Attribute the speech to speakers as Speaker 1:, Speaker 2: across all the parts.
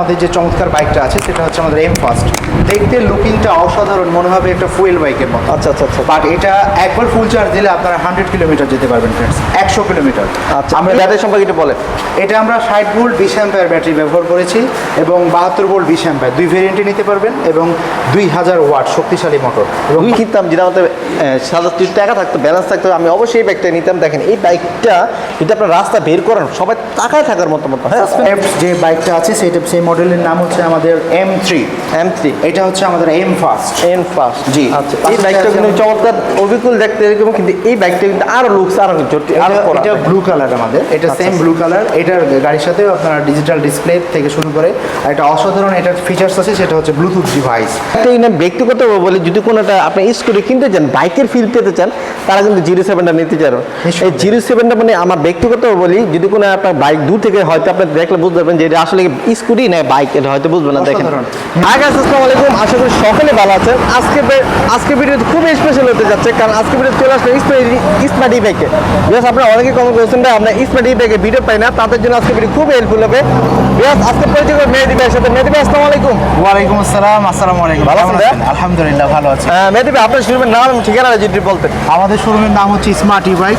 Speaker 1: আমাদের যে চমৎকার বাইকটা আছে সেটা হচ্ছে আমাদের এম ফাস্ট দেখতে লুকিংটা অসাধারণ মনে হবে একটা ফুয়েল বাইকের মতো।
Speaker 2: আচ্ছা আচ্ছা আচ্ছা।
Speaker 1: বাট এটা একবার ফুল চার্জ দিলে আপনারা হান্ড্রেড কিলোমিটার যেতে পারবেন ফ্রেন্ডস একশো কিলোমিটার
Speaker 2: আচ্ছা আমরা ব্যাটারি সম্পর্কে একটু বলেন।
Speaker 1: এটা আমরা ষাট ভোল্ট বিশ অ্যাম্পায়ার ব্যাটারি ব্যবহার করেছি এবং বাহাত্তর ভোল্ট বিশ অ্যাম্পায়ার দুই ভেরিয়েন্টে নিতে পারবেন এবং দুই হাজার ওয়াট শক্তিশালী মোটর এবং
Speaker 2: কিনতাম যেটা আমাদের সাদা কিছু টাকা থাকতো ব্যালেন্স থাকতো আমি অবশ্যই এই বাইকটা নিতাম। দেখেন এই বাইকটা এটা আপনার রাস্তা বের করেন সবাই টাকায় থাকার মতো মতো হ্যাঁ?
Speaker 1: যে বাইকটা আছে সেটা সেই মডেলের নাম হচ্ছে আমাদের এম থ্রি
Speaker 2: এম থ্রি
Speaker 1: এটা হচ্ছে আমাদের এম ফাস্ট
Speaker 2: এন ফাস্ট
Speaker 1: জি।
Speaker 2: আচ্ছা এই বাইকটা কিন্তু চমৎকার অবিকুল দেখতে এরকম কিন্তু এই বাইকটা কিন্তু আরও লুকস আরও আরও
Speaker 1: এটা- ব্লু কালার আমাদের। এটা সেম। ব্লু কালার এটার গাড়ির সাথেও আপনার ডিজিটাল ডিসপ্লে থেকে শুরু করে একটা অসাধারণ এটার ফিচার্স আছে সেটা হচ্ছে ব্লুটুথ ডিভাইস
Speaker 2: এই না ব্যক্তিগত বলি যদি কোনো একটা আপনি স্কুটি কিনতে চান বাইকের ফিল পেতে চান তারা কিন্তু জিরো সেভেনটা নিতে চান। এই জিরো সেভেনটা মানে আমার ব্যক্তিগত বলি যদি কোনো আপনার বাইক দূর থেকে হয়তো আপনি দেখলে বুঝতে পারবেন যে এটা আসলে স্কুটি না বাইক এটা হয়তো বুঝবেন না দেখেন।
Speaker 1: অসাধারণ।
Speaker 2: আগে আসসালামু আলাইকুম আশা করি সকলে ভালো আছেন। আজকে আজকে ভিডিও খুব স্পেশাল হতে যাচ্ছে কারণ আজকে ভিডিও চলে আসলে স্মার্ট ই বাইকে বিকজ আপনারা অনেকে কমেন্ট করছেন ভাই আমরা স্মার্ট ই বাইকে ভিডিও পাই না তাদের জন্য আজকে ভিডিও খুব হেল্পফুল হবে। বিকজ আজকে পরিচয় করব মেহেদি ভাইয়ের সাথে। মেহেদি ভাই আসসালামু আলাইকুম।
Speaker 1: ওয়ালাইকুম আসসালাম আসসালামু আলাইকুম।
Speaker 2: ভালো আছেন?
Speaker 1: আলহামদুলিল্লাহ ভালো আছি।
Speaker 2: আহ, মেহেদি ভাই আপনার শুরুমের নাম এবং ঠিকানা যদি বলতেন।
Speaker 1: আমাদের শোরুমের নাম হচ্ছে স্মার্ট ই বাইক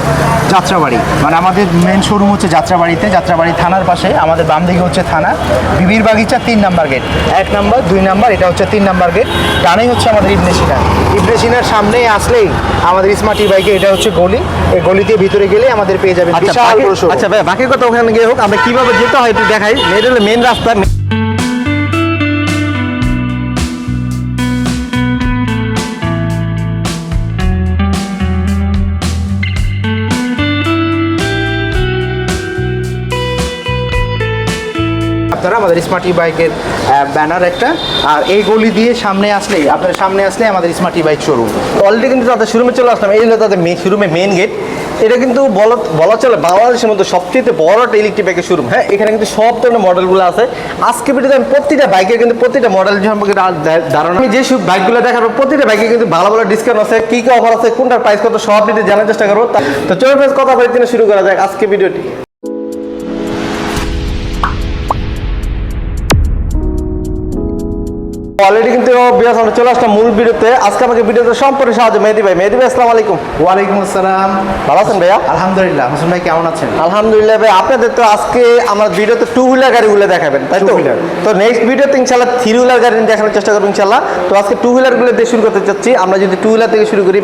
Speaker 1: যাত্রাবাড়ি। মানে আমাদের মেন শোরুম হচ্ছে যাত্রাবাড়িতে যাত্রাবাড়ি থানার পাশে আমাদের বাম দিকে হচ্ছে থানা বিবির বাগিচা তিন নাম্বার গেট। এক নাম্বার দুই নাম্বার এটা হচ্ছে তিন নাম্বার গেট। ডানেই হচ্ছে আমাদের ইবনে সিনা। ইবনে সিনার সামনেই আসলেই আমাদের স্মার্ট ই বাইকে এটা হচ্ছে গলি। এই গলিতে ভিতরে গেলে আমাদের পেয়ে যাবেন
Speaker 2: আচ্ছা। আচ্ছা ভাই বাকি কথা ওখানে গিয়ে হোক আমরা কীভাবে যেতে হয় একটু দেখাই। এটা হলো মেন রাস্তা
Speaker 1: আপনারা আমাদের স্মার্ট ই বাইকের ব্যানার একটা, আর এই গলি দিয়ে সামনে আসলেই আপনার সামনে আসলে আমাদের smart E bike showroom
Speaker 2: already কিন্তু তাদের শোরুমে চলে আসলাম। এই হলো তাদের শোরুমে মেন গেট এটা কিন্তু বলা বলা চলে বাংলাদেশের মধ্যে সবচেয়ে বড় একটা ইলেকট্রিক বাইকের শোরুম হ্যাঁ এখানে কিন্তু সব ধরনের মডেলগুলো আছে। আজকে ভিডিওতে আমি প্রতিটা বাইকের কিন্তু প্রতিটা মডেল সম্পর্কে ধারণা। আমি যে বাইকগুলো দেখাবো, প্রতিটা বাইকে কিন্তু ভালো ভালো ডিসকাউন্ট আছে, কী কী অফার আছে, কোনটার প্রাইস কত, সব দিতে জানার চেষ্টা করব। তো চলো কথা বলে শুরু করা যাক আজকে ভিডিওটি। অলরেডি কিন্তু বিয়াস আমরা চলে আসলাম মূল ভিডিওতে। আজকে আমাকে ভিডিওতে সম্পূর্ণ সাহায্য মেহেদি ভাই। মেহেদি ভাই আসসালামু আলাইকুম।
Speaker 1: ওয়ালাইকুম আসসালাম।
Speaker 2: ভালো আছেন ভাইয়া?
Speaker 1: আলহামদুলিল্লাহ। হোসেন ভাই কেমন আছেন?
Speaker 2: আলহামদুলিল্লাহ ভাই আপনাদের তো আজকে আমার ভিডিওতে টু হুইলার গাড়িগুলো দেখাবেন তাই তো? তো নেক্সট ভিডিওতে ইনশাল্লাহ থ্রি হুইলার গাড়ি দেখানোর চেষ্টা করব ইনশাল্লাহ তো আজকে টু হুইলারগুলো দিয়ে শুরু করতে চাচ্ছি। আমরা যদি টু হুইলার থেকে শুরু করি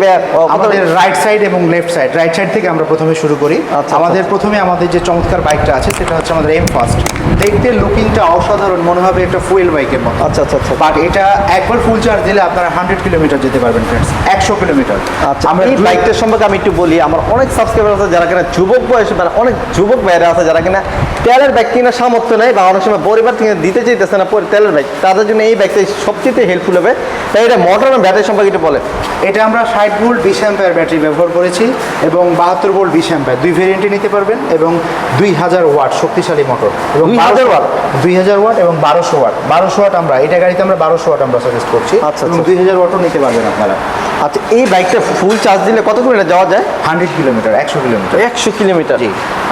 Speaker 1: আমাদের রাইট সাইড এবং লেফট সাইড রাইট সাইড থেকে আমরা প্রথমে শুরু করি।
Speaker 2: আচ্ছা,
Speaker 1: আমাদের প্রথমে আমাদের যে চমৎকার বাইকটা আছে সেটা হচ্ছে আমাদের এম ফার্স্ট দেখতে লুকিংটা অসাধারণ মনে হবে একটা ফুয়েল বাইকের মতো।
Speaker 2: আচ্ছা আচ্ছা আচ্ছা।
Speaker 1: বাট এটা একবার ফুল চার্জ দিলে আপনারা হান্ড্রেড কিলোমিটার যেতে পারবেন ফ্রেন্ডস একশো কিলোমিটার
Speaker 2: আচ্ছা
Speaker 1: আমরা
Speaker 2: এই বাইকটার সম্পর্কে আমি একটু বলি আমার অনেক সাবস্ক্রাইবার আছে যারা কিনা যুবক বয়সে মানে অনেক যুবক ভাইরা আছে যারা কিনা তেলের বাইক কিনা সামর্থ্য নেই বা অনেক সময় পরিবার থেকে দিতে চাইতেছে না পরে তেলের বাইক তাদের জন্য এই বাইকটা সবচেয়ে হেল্পফুল হবে। তাই এটা মোটর ব্যাটারি সম্পর্কে একটু বলে
Speaker 1: এটা আমরা ষাট ভোল্ট বিশ অ্যাম্পায়ার ব্যাটারি ব্যবহার করেছি এবং বাহাত্তর ভোল্ট বিশ অ্যাম্পায়ার দুই ভেরিয়েন্টে নিতে পারবেন এবং দুই হাজার ওয়াট শক্তিশালী মোটর এবং
Speaker 2: 2000
Speaker 1: ওয়াট দুই হাজার ওয়াট এবং বারোশো ওয়াট বারোশো ওয়াট আমরা এটা গাড়িতে আমরা বারোশো ওয়াট আমরা সাজেস্ট করছি
Speaker 2: আচ্ছা, আচ্ছা।
Speaker 1: দুই হাজার ওয়াটও নিতে পারবেন আপনারা
Speaker 2: আচ্ছা এই বাইকটা ফুল চার্জ দিলে কত কিলোমিটার যাওয়া যায়?
Speaker 1: হান্ড্রেড কিলোমিটার একশো কিলোমিটার।
Speaker 2: একশো কিলোমিটার।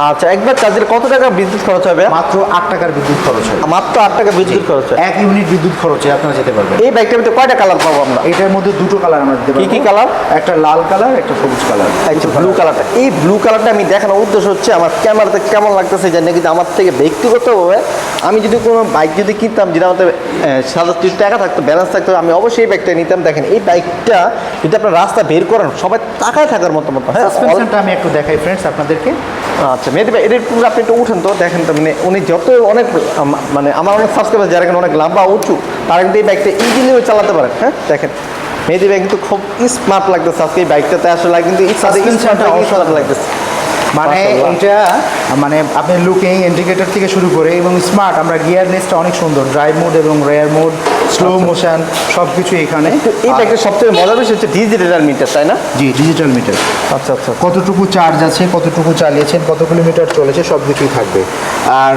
Speaker 2: আচ্ছা একবার চার্জ দিলে কত টাকা বিদ্যুৎ খরচ হবে?
Speaker 1: মাত্র আট টাকার বিদ্যুৎ খরচ হয়
Speaker 2: মাত্র আট টাকা বিদ্যুৎ খরচ হয়।
Speaker 1: এক ইউনিট বিদ্যুৎ খরচে আপনারা যেতে পারবেন।
Speaker 2: এই বাইকটার ভিতরে কয়টা কালার পাবো আমরা?
Speaker 1: এটার মধ্যে দুটো কালার আমরা দিতে
Speaker 2: কি কি কালার
Speaker 1: একটা লাল কালার একটা সবুজ কালার
Speaker 2: আচ্ছা ব্লু কালারটা এই ব্লু কালারটা আমি দেখানোর উদ্দেশ্য হচ্ছে আমার ক্যামেরাতে কেমন লাগতেছে জানি কিন্তু আমার থেকে ব্যক্তিগতভাবে আমি যদি কোনো বাইক যদি কিনতাম যেটা আমাদের কিছু টাকা থাকতো ব্যালেন্স থাকতো আমি অবশ্যই এই বাইকটা নিতাম। দেখেন এই বাইকটা যদি আপনার রাস্তা বের করেন সবাই তাকায় থাকার মতো মতো হ্যাঁ?
Speaker 1: সাসপেনশনটা আমি একটু দেখাই ফ্রেন্ডস আপনাদেরকে।
Speaker 2: আচ্ছা মেহেদি ভাই এদের পুরো আপনি একটু উঠেন তো দেখেন তো মানে উনি যত অনেক মানে আমার অনেক সাবস্ক্রাইবার যারা এখানে অনেক লাম্বা উঁচু তারা কিন্তু এই বাইকটা ইজিলিও চালাতে পারেন হ্যাঁ? দেখেন মেহেদি ভাই কিন্তু খুব স্মার্ট লাগতেছে আজকে এই বাইকটাতে আসলে কিন্তু
Speaker 1: অসাধারণ।
Speaker 2: লাগতেছে।
Speaker 1: মানে এটা মানে আপনি লুকিং ইন্ডিকেটর থেকে শুরু করে এবং স্মার্ট আমরা গিয়ার অনেক সুন্দর ড্রাইভ মোড এবং রেয়ার মোড স্লো মোশন সব কিছু এখানে।
Speaker 2: তো এই বাইকটা সবথেকে মজার বিষয় হচ্ছে ডিজিটাল মিটার তাই না?
Speaker 1: জি ডিজিটাল মিটার
Speaker 2: আচ্ছা আচ্ছা।
Speaker 1: কতটুকু চার্জ আছে কতটুকু চালিয়েছেন কত কিলোমিটার চলেছে সব কিছুই থাকবে। আর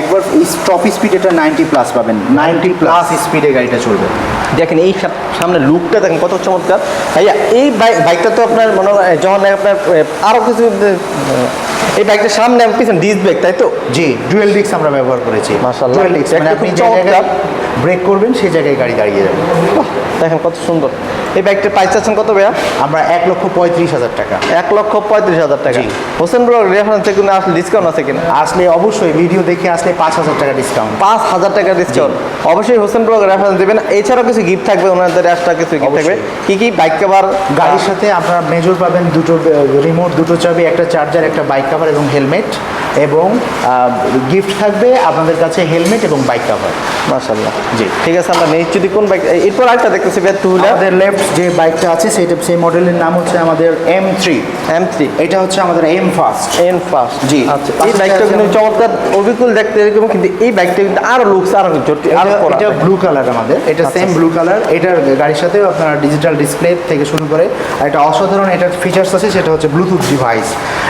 Speaker 1: একবার টপ স্পিড এটা নাইনটি প্লাস পাবেন। নাইনটি প্লাস স্পিডে গাড়িটা চলবে।
Speaker 2: দেখেন এই সামনে লুকটা দেখেন কত চমৎকার। ভাইয়া এই বাইক বাইকটা তো আপনার মনে হয় যখন আপনার আরও কিছু এই বাইকটার সামনে এবং পিছনে ডিস ব্রেক তাই তো
Speaker 1: জি ডুয়েল ডিস্ক আমরা ব্যবহার করেছি
Speaker 2: মাশাআল্লাহ।
Speaker 1: ডুয়েল ডিস্ক মানে আপনি যে জায়গায়। ব্রেক করবেন সেই জায়গায় গাড়ি দাঁড়িয়ে যাবে।
Speaker 2: দেখেন কত সুন্দর। এই বাইকটার প্রাইস চাচ্ছেন কত ভাইয়া?
Speaker 1: আমরা এক লক্ষ পঁয়ত্রিশ হাজার টাকা।
Speaker 2: এক লক্ষ পঁয়ত্রিশ হাজার টাকা। হোসেন ব্লগ রেফারেন্স থেকে আসলে ডিসকাউন্ট আছে কিনা?
Speaker 1: আসলে অবশ্যই ভিডিও দেখে আসলে পাঁচ হাজার টাকা ডিসকাউন্ট
Speaker 2: পাঁচ হাজার টাকা ডিসকাউন্ট অবশ্যই হোসেন ব্লগ রেফারেন্স দেবেন। এছাড়াও কিছু গিফট থাকবে ওনাদের এক্সট্রা কিছু গিফট থাকবে। কি কি বাইক কভার
Speaker 1: গাড়ির সাথে আপনারা মেজর পাবেন দুটো রিমোট দুটো চাবি একটা চার্জার একটা বাইক কাভার এবং হেলমেট এবং গিফট থাকবে আপনাদের কাছে হেলমেট এবং বাইক কাভার
Speaker 2: মাশাল্লাহ
Speaker 1: জি।
Speaker 2: ঠিক আছে আমরা নেক্সট যদি কোন বাইক এরপর আরেকটা দেখতেছি ভাই টু হুইলার
Speaker 1: আমাদের লেফট যে বাইকটা আছে সেটা সেই মডেলের নাম হচ্ছে আমাদের এম থ্রি
Speaker 2: এম থ্রি
Speaker 1: এটা হচ্ছে আমাদের এম ফাস্ট
Speaker 2: এন ফাস্ট
Speaker 1: জি।
Speaker 2: আচ্ছা এই বাইকটা কিন্তু চমৎকার অবিকুল দেখতে এরকম কিন্তু এই বাইকটা কিন্তু আরও লুকস আরও
Speaker 1: এটা- ব্লু কালার আমাদের। এটা সেম। ব্লু কালার এটার গাড়ির সাথেও আপনার ডিজিটাল ডিসপ্লে থেকে শুরু করে একটা অসাধারণ এটার ফিচার্স আছে সেটা হচ্ছে ব্লুটুথ ডিভাইস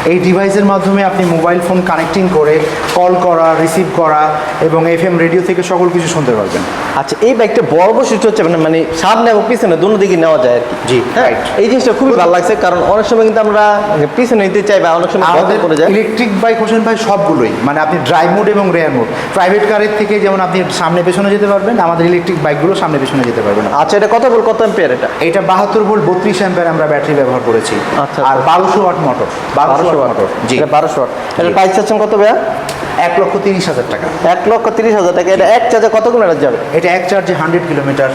Speaker 1: এই ডিভাইসের মাধ্যমে আপনি মোবাইল ফোন কানেক্টিং করে কল করা রিসিভ করা এবং এফ এম রেডিও থেকে সকল কিছু শুনতে পারবেন।
Speaker 2: আচ্ছা এই বাইকটা বড় বৈশিষ্ট্য হচ্ছে মানে মানে সামনে এবং পিছনে দুনো দিকে নেওয়া যায় আর কি।
Speaker 1: জি,
Speaker 2: হ্যাঁ? এই জিনিসটা খুবই ভালো লাগছে কারণ অনেক সময় কিন্তু আমরা পিছনে নিতে চাই বা অনেক সময়
Speaker 1: আমাদের
Speaker 2: করে যায়।
Speaker 1: ইলেকট্রিক বাইক হোসেন ভাই সবগুলোই। মানে আপনি ড্রাইভ মোড এবং রেয়ার মোড প্রাইভেট কারের থেকে যেমন আপনি সামনে পেছনে যেতে পারবেন আমাদের ইলেকট্রিক বাইকগুলো সামনে পেছনে যেতে পারবেন
Speaker 2: আচ্ছা এটা কত বল কত এম্পিয়ার এটা?
Speaker 1: এটা বাহাত্তর ভোল্ট বত্রিশ অ্যাম্পিয়ার আমরা ব্যাটারি ব্যবহার করেছি।
Speaker 2: আচ্ছা,
Speaker 1: আর। বারোশো ওয়াট মোটর বারোশো ওয়াট মোটর জি।
Speaker 2: এটা বারোশো ওয়াট এটা প্রাইস চাচ্ছেন কত ভাইয়া?
Speaker 1: এক লক্ষ তিরিশ হাজার টাকা।
Speaker 2: এক লক্ষ তিরিশ হাজার টাকা। এটা এক চার্জে কত কিলোমিটার যাবে?
Speaker 1: এটা এক চার্জে হান্ড্রেড কিলোমিটার